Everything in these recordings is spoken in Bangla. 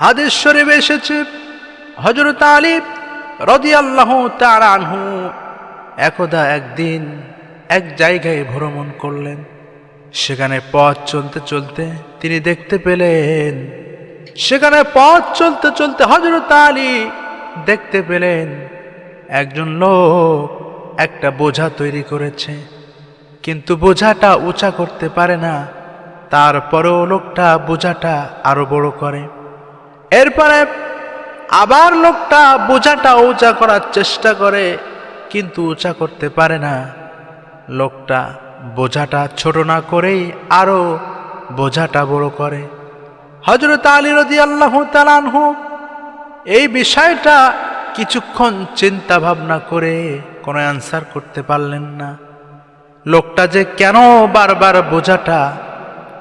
হাদিস শরীফে এসেছে হজরত আলী রদি আল্লাহ তার আনহু একদা একদিন এক জায়গায় ভ্রমণ করলেন। সেখানে পথ চলতে চলতে তিনি দেখতে পেলেন, সেখানে পথ চলতে চলতে হজরত আলী দেখতে পেলেন, একজন লোক একটা বোঝা তৈরি করেছে। কিন্তু বোঝাটা উঁচা করতে পারে না, তারপরেও লোকটা বোঝাটা আরও বড় করে। এরপরে আবার লোকটা বোঝাটা উঁচা করার চেষ্টা করে, কিন্তু উঁচা করতে পারে না। লোকটা বোঝাটা ছোট না করেই আরও বোঝাটা বড় করে। হজরত আলী রদি আল্লাহ তালানহু এই বিষয়টা কিছুক্ষণ চিন্তা ভাবনা করে কোনো অ্যান্সার করতে পারলেন না। লোকটা যে কেন বারবার বোঝাটা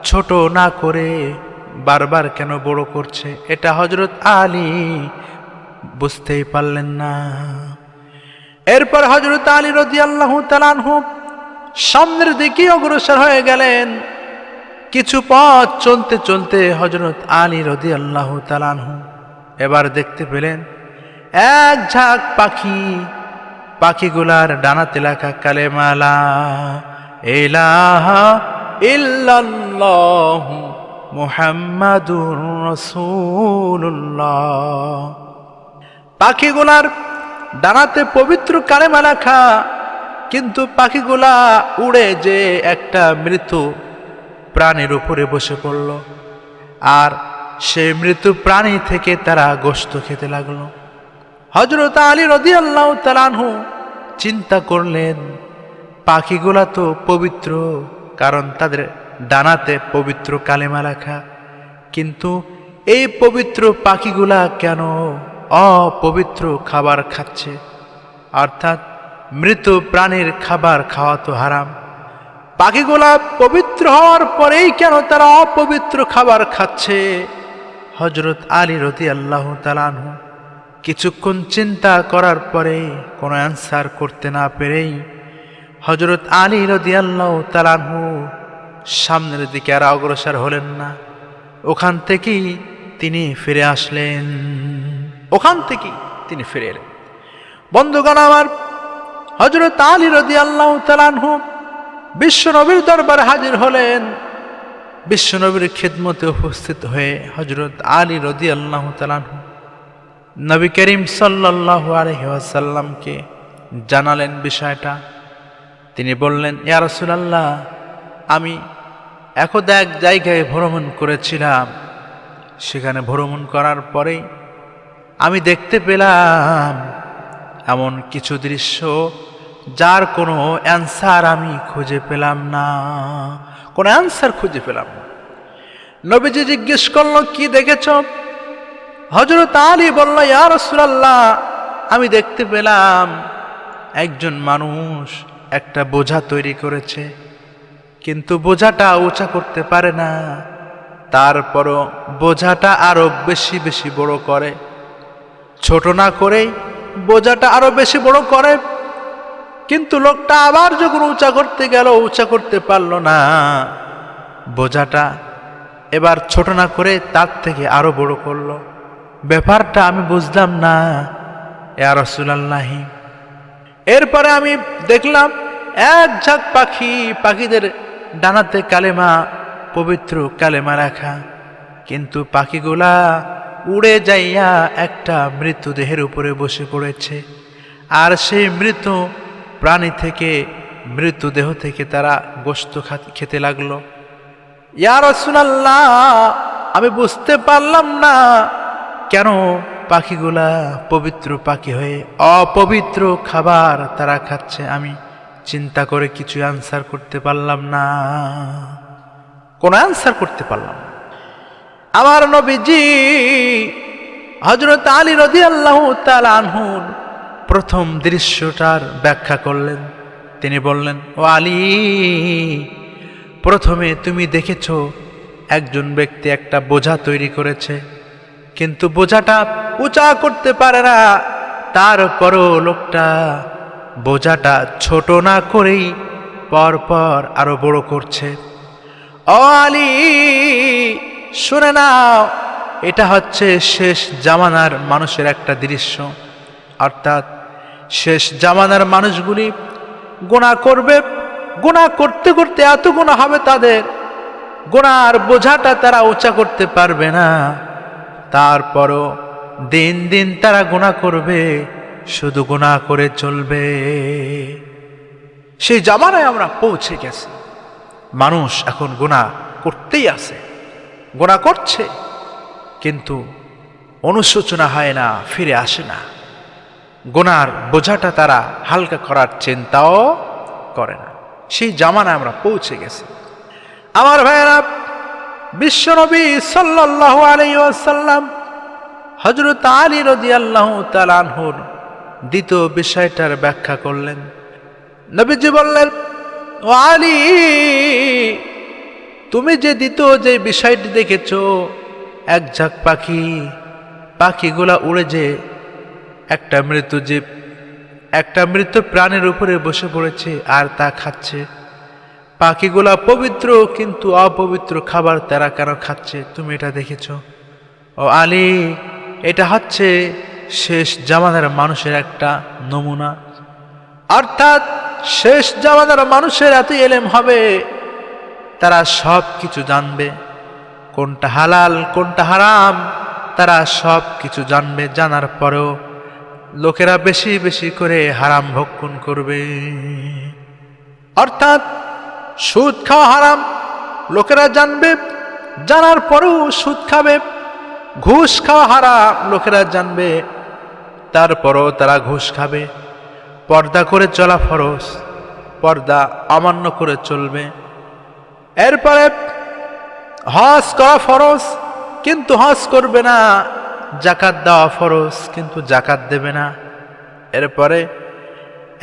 ছোট না করে বারবার কেন বড় করছে? এটা হজরত আলী বুঝতেই পারলেন না। এরপর হজরত আলী রদি আল্লাহ তালানহু সামনের দিকে অগ্রসর হয়ে গেলেন। কিছু পথ চলতে চলতে হজরত আলী রদি আল্লাহ তালানহু এবার দেখতে পেলেন, এক ঝাঁক পাখি, পাখিগুলার ডানাতে লেখা কালেমালা এলাহা ইল্লাল্লাহ মুহাম্মাদুর রাসূলুল্লাহ। পাখিগুলার ডানাতে পবিত্র কালেমা লেখা, কিন্তু পাখিগুলা উড়ে যে একটা মৃত প্রাণীর উপরে বসে পড়ল, আর সে মৃত্যু প্রাণী থেকে তারা গোস্ত খেতে লাগল। হজরত আলী রদি আল্লাহ তালানহু চিন্তা করলেন, পাখিগুলা তো পবিত্র, কারণ তাদের ডানাতে পবিত্র কালেমা লেখা। কিন্তু এই পবিত্র পাখিগুলা কেন অপবিত্র খাবার খাচ্ছে? অর্থাৎ মৃত প্রাণীর খাবার খাওয়া তো হারাম। পাখিগুলা পবিত্র হওয়ার পরেই কেন তারা অপবিত্র খাবার খাচ্ছে? হজরত আলী রতি আল্লাহ তালানহু কিছুক্ষণ চিন্তা করার পরে কোনো অ্যান্সার করতে না পেরেই হজরত আলী রদি আল্লাহ তালানহু সামনের দিকে আর অগ্রসর হলেন না। ওখান থেকেই তিনি ফিরে আসলেন। ওখান থেকেই তিনি ফিরে এলেন। বন্ধুগণ আমার হজরত আলী রদি আল্লাহ তালানহু বিশ্ব নবীর দরবারে হাজির হলেন। বিশ্বনবীর খিদমতে উপস্থিত হয়ে হজরত আলী রদি আল্লাহ তালানহু নবী করিম সাল্লাহ আলহিহাসাল্লামকে জানালেন বিষয়টা। তিনি বললেন, ইয়া রসুলাল্লাহ, আমি একদা এক জায়গায় ভ্রমণ করেছিলাম। সেখানে ভ্রমণ করার পরেই আমি দেখতে পেলাম এমন কিছু দৃশ্য যার কোনো অ্যান্সার আমি খুঁজে পেলাম না। কোনো অ্যান্সার খুঁজে পেলাম না। নবীজি জিজ্ঞেস করল, কি দেখেছ? হজরত আলী বলল, ইয়া রসুলাল্লাহ, আমি দেখতে পেলাম একজন মানুষ একটা বোঝা তৈরি করেছে। কিন্তু বোঝাটা উঁচা করতে পারে না। তারপরও বোঝাটা আরও বেশি বেশি বড় করে। ছোট না করেই বোঝাটা আরও বেশি বড় করে। কিন্তু লোকটা আবার যখন উঁচা করতে গেল, উঁচা করতে পারল না। বোঝাটা এবার ছোট না করে তার থেকে আরও বড় করল। ব্যাপারটা আমি বুঝলাম না। এ রসুলাল্লাহি। এরপরে আমি দেখলাম, এক ঝাঁক পাখি, পাখিদের ডানাতে কালেমা, পবিত্র কালেমা রাখা। কিন্তু পাখিগুলা উড়ে যাইয়া একটা মৃত্যুদেহের উপরে বসে পড়েছে। আর সেই মৃত প্রাণী থেকে মৃত্যুদেহ থেকে তারা গোস্ত খেতে লাগল। ইয়ার রসুলাল্লাহ, আমি বুঝতে পারলাম না কেন পাখিগুলা পবিত্র পাখি হয়ে অপবিত্র খাবার তারা খাচ্ছে। আমি চিন্তা করে কিছু অ্যান্সার করতে পারলাম না। কোন অ্যান্সার করতে পারলাম আমার নবীজি হজরত আলী রদি আল্লাহ আনহুন প্রথম দৃশ্যটার ব্যাখ্যা করলেন। তিনি বললেন, ও আলী, প্রথমে তুমি দেখেছ একজন ব্যক্তি একটা বোঝা তৈরি করেছে, কিন্তু বোঝাটা উঁচা করতে পারে না, তারপরও লোকটা বোঝাটা ছোট না করেই পর পর আরও বড় করছে। আলী, শুনে নাও, এটা হচ্ছে শেষ জামানার মানুষের একটা দৃশ্য। অর্থাৎ শেষ জামানার মানুষগুলি গুণা করবে গুণা করতে করতে এত গুণা হবে তাদের গোনার বোঝাটা তারা উঁচা করতে পারবে না। তারপরও দিন দিন তারা গুণা করবে শুধু গুণা করে চলবে। সেই জামানায় আমরা পৌঁছে গেছি। মানুষ এখন গুণা করতেই আছে। গুণা করছে, কিন্তু অনুশোচনা হয় না, ফিরে আসে না। গোনার বোঝাটা তারা হালকা করার চিন্তাও করে না। সেই জামানায় আমরা পৌঁছে গেছি। আমার ভাইয়েরা বিশ্বনবী সাল্লাল্লাহু আলাইহি ওয়াসাল্লাম হযরত আলী রাদিয়াল্লাহু তাআলা আনহুর দ্বিতীয় বিষয়টার ব্যাখ্যা করলেন। নবীজি বললেন, ও আলী, তুমি যে দ্বিতীয় যে বিষয়টি দেখেছ, এক ঝাঁক পাখি, পাখিগুলা উড়ে যে একটা মৃত জীব, একটা মৃত প্রাণের উপরে বসে পড়েছে আর তা খাচ্ছে। পাখিগুলা পবিত্র কিন্তু অপবিত্র খাবার তারা কেন খাচ্ছে, তুমি এটা দেখেছ? ও আলী, এটা হচ্ছে শেষ জামানার মানুষের একটা নমুনা। অর্থাৎ শেষ জামানার মানুষের এত এলেম হবে, তারা সব কিছু জানবে। কোনটা হালাল, কোনটা হারাম, তারা সব কিছু জানবে। জানার পরেও লোকেরা বেশি বেশি করে হারাম ভক্ষণ করবে। অর্থাৎ সুদ খাওয়া হারাম, লোকেরা জানবে। জানার পরেও সুদ খাবে। ঘুষ খাওয়া হারাম, লোকেরা জানবে। তারপরও তারা ঘুষ খাবে। পর্দা করে চলা ফরজ, পর্দা অমান্য করে চলবে। এরপরে হজ করা ফরজ, কিন্তু হজ করবে না। জাকাত দেওয়া ফরজ, কিন্তু জাকাত দেবে না। এরপরে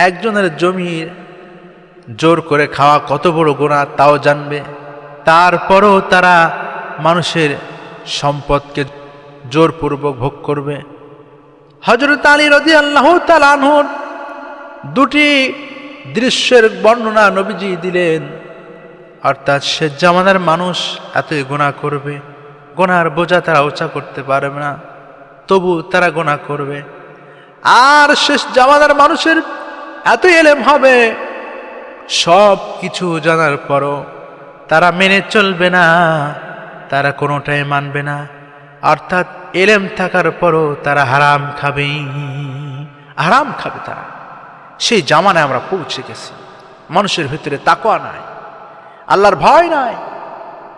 একজনের জমির জোর করে খাওয়া কত বড় গোনা তাও জানবে। তারপরও তারা মানুষের সম্পদকে জোরপূর্বক ভোগ করবে। হজরত আলী রদি আল্লাহ তালানহুর দুটি দৃশ্যের বর্ণনা নবীজি দিলেন। অর্থাৎ সে জামানার মানুষ এতই গোনা করবে গোনার বোঝা তারা ওচা করতে পারবে না, তবু তারা গোনা করবে। আর শেষ জামানার মানুষের এত এলেম হবে, সব কিছু জানার পরও তারা মেনে চলবে না, তারা কোনোটাই মানবে না। অর্থাৎ এলেম থাকার পরও তারা হারাম খাবে। হারাম খাবে তারা। সেই জামানায় আমরা পৌঁছে গেছি মানুষের ভিতরে তাকোয়া নাই। আল্লাহর ভয় নাই।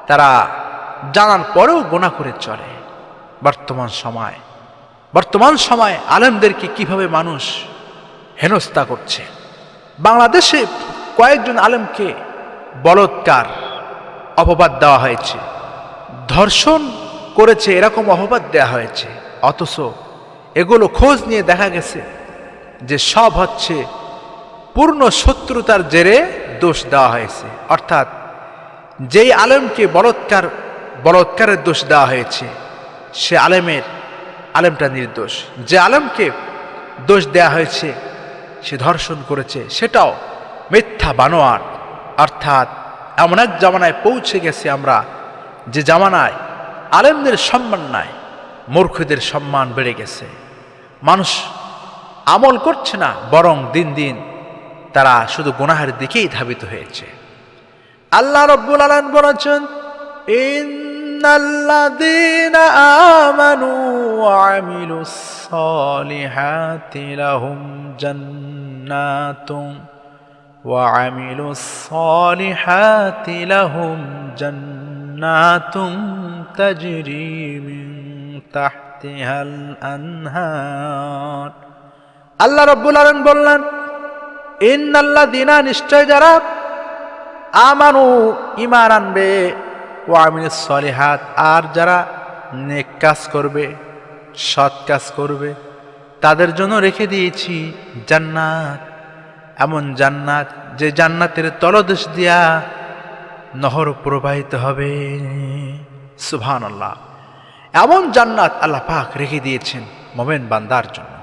তারা জানার পরেও গোনা করে চলে। বর্তমান সময়। বর্তমান সময় আলেমদেরকে কীভাবে মানুষ হেনস্থা করছে? বাংলাদেশে কয়েকজন আলেমকে বলৎকার অপবাদ দেওয়া হয়েছে। ধর্ষণ করেছে, এরকম অপবাদ দেওয়া হয়েছে। অথচ এগুলো খোঁজ নিয়ে দেখা গেছে যে সব হচ্ছে পূর্ণ শত্রুতার জেরে দোষ দেওয়া হয়েছে। অর্থাৎ যেই আলেমকে বলৎকার, বলৎকারের দোষ দেওয়া হয়েছে, সে আলেমের, আলেমটা নির্দোষ। যে আলেমকে দোষ দেয়া হয়েছে, সে ধর্ষণ করেছে, সেটাও মিথ্যা বানোয়ার অর্থাৎ এমন এক জামানায় পৌঁছে গেছে আমরা, যে জামানায় আলেমদের সম্মান নাই, মূর্খদের সম্মান বেড়ে গেছে। মানুষ আমল করছে না, বরং দিন দিন তারা শুধু গুনাহের দিকেই ধাবিত হয়েছে। আল্লাহ রব্বুল আলম বলেছেন সালিহাতি লাহুম জান্নাতুন ওয়া আমিলুস সালিহাতি তাজরি মিন তাহতিহাল আনহার আল্লাহ রব্বুল আলম বললেন ইন্নাল্লাহ দিনা নিশ্চয় যারা আমানু ইমান আনবে ও আমিন সলিহাত আর যারা নেক কাজ করবে, সৎ কাজ করবে, তাদের জন্য রেখে দিয়েছি জান্নাত। এমন জান্নাত যে জান্নাতের তলদেশ দিয়া নহর প্রবাহিত হবে। সুবহান আল্লাহ এমন জান্নাত আল্লাহ পাক রেখে দিয়েছেন মোমেন বান্দার জন্য।